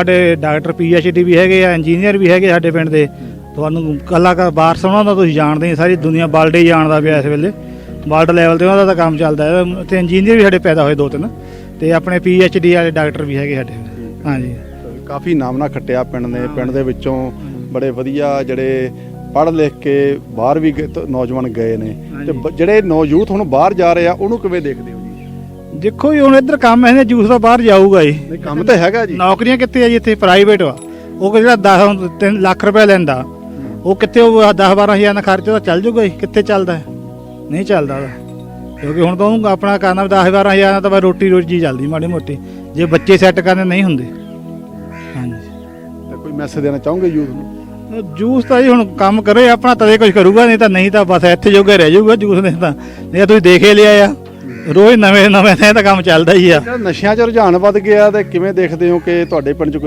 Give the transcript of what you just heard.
ਸਾਡੇ doctor D ਵੀ ਹੈਗੇ ਆ ਇੰਜੀਨੀਅਰ ਵੀ ਹੈਗੇ ਸਾਡੇ ਪਿੰਡ ਦੇ। ਤੁਹਾਨੂੰ ਕੱਲਾ ਕਾ ਬਾਹਰ ਸੁਣਾ ਦਾ ਤੁਸੀਂ ਜਾਣਦੇ ਹੀ ਸਾਰੀ ਦੁਨੀਆ ਬਾਲਡੇ ਜਾਣਦਾ ਪਿਆ ਇਸ ਵੇਲੇ। ਵਰਲਡ ਲੈਵਲ ਤੇ ਉਹਨਾਂ ਦਾ ਤਾਂ ਕੰਮ ਚੱਲਦਾ ਹੈ। ਤੇ ਇੰਜੀਨੀਅਰ ਵੀ ਸਾਡੇ ਪੈਦਾ ਹੋਏ ਦੋ ਤਿੰਨ। ਤੇ ਆਪਣੇ ਡੀ ਵਾਲੇ ਡਾਕਟਰ ਵੀ ਹੈਗੇ ਸਾਡੇ। ਹਾਂਜੀ। ਕਾਫੀ ਨਾਮ ਨਾ ਖੱਟਿਆ ਪਿੰਡ ਨੇ। ਪਿੰਡ ਦੇ ਵਿੱਚੋਂ ਬੜੇ ਵਧੀਆ ਜਿਹੜੇ ਪੜ੍ਹ ਲਿਖ ਕੇ ਬਾਹਰ ਵੀ ਨੌਜਵਾਨ ਗਏ ਨੇ। ਤੇ ਜਿਹੜੇ ਨੌ ਯੂਥ ਹੁਣ ਬਾਹਰ ਜਾ ਰਹੇ ਆ ਉਹਨੂੰ ਕਿਵੇਂ ਦੇਖਦੇ ਹੋ? ਦੇਖੋ ਜੀ ਹੁਣ ਇੱਧਰ ਕੰਮ ਹੈ ਜੂਸ ਦਾ ਬਾਹਰ ਜਾਊਗਾ ਜੀ। ਨਹੀਂ ਕੰਮ ਤਾਂ ਹੈਗਾ ਜੀ। ਨੌਕਰੀਆਂ ਕਿੱਥੇ ਆ ਜੀ ਇੱਥੇ ਪ੍ਰਾਈਵੇਟ ਵਾ। ਉਹ ਕਿ ਜਿਹੜਾ 10 3 ਲੱਖ ਰੁਪਏ ਲੈਂਦਾ ਉਹ ਕਿੱਥੇ ਉਹ 10 12000 ਦਾ ਖਰਚ ਉਹਦਾ ਚੱਲ ਜੂਗਾ ਜੀ ਕਿੱਥੇ ਚੱਲਦਾ? ਨਹੀਂ ਚੱਲਦਾ ਉਹਦਾ ਕਿਉਂਕਿ ਹੁਣ ਤਾਂ ਉਹਨੂੰ ਆਪਣਾ ਕਰਨਾ 10 12000 ਦਾ ਤਾਂ ਬਸ ਰੋਟੀ ਰੋਜੀ ਚੱਲਦੀ ਮਾੜੀ ਮੋਟੀ। ਜੇ ਬੱਚੇ ਸੈੱਟ ਕਰਨੇ ਨਹੀਂ ਹੁੰਦੇ। ਹਾਂਜੀ। ਤੇ ਕੋਈ ਮੈਸੇਜ ਦੇਣਾ ਚਾਹੋਗੇ ਯੂਥ ਨੂੰ? ਜੂਸ ਤਾਂ ਜੀ ਹੁਣ ਕੰਮ ਕਰੇ ਆਪਣਾ ਤਦੇ ਕੁਝ ਕਰੂਗਾ ਨਹੀਂ ਤਾਂ ਨਹੀਂ ਤਾਂ ਬਸ ਇੱਥੇ ਜੋਗਾ ਰਹਿ ਜਾਊਗਾ ਜੂਸ ਨੇ ਤਾਂ। ਨਹੀਂ ਤੁਸੀਂ ਦੇਖੇ ਲਿਆ ਆ। ਰੋਜ਼ ਨਵੇਂ ਨਵੇਂ ਨੇ ਤਾਂ ਕੰਮ ਚੱਲਦਾ ਹੀ ਆ। ਨਸ਼ਿਆਂ 'ਚ ਰੁਝਾਨ ਵੱਧ ਗਿਆ ਤੇ ਕਿਵੇਂ ਦੇਖਦੇ ਹੋ ਕਿ ਤੁਹਾਡੇ ਪਿੰਡ 'ਚ ਕੋਈ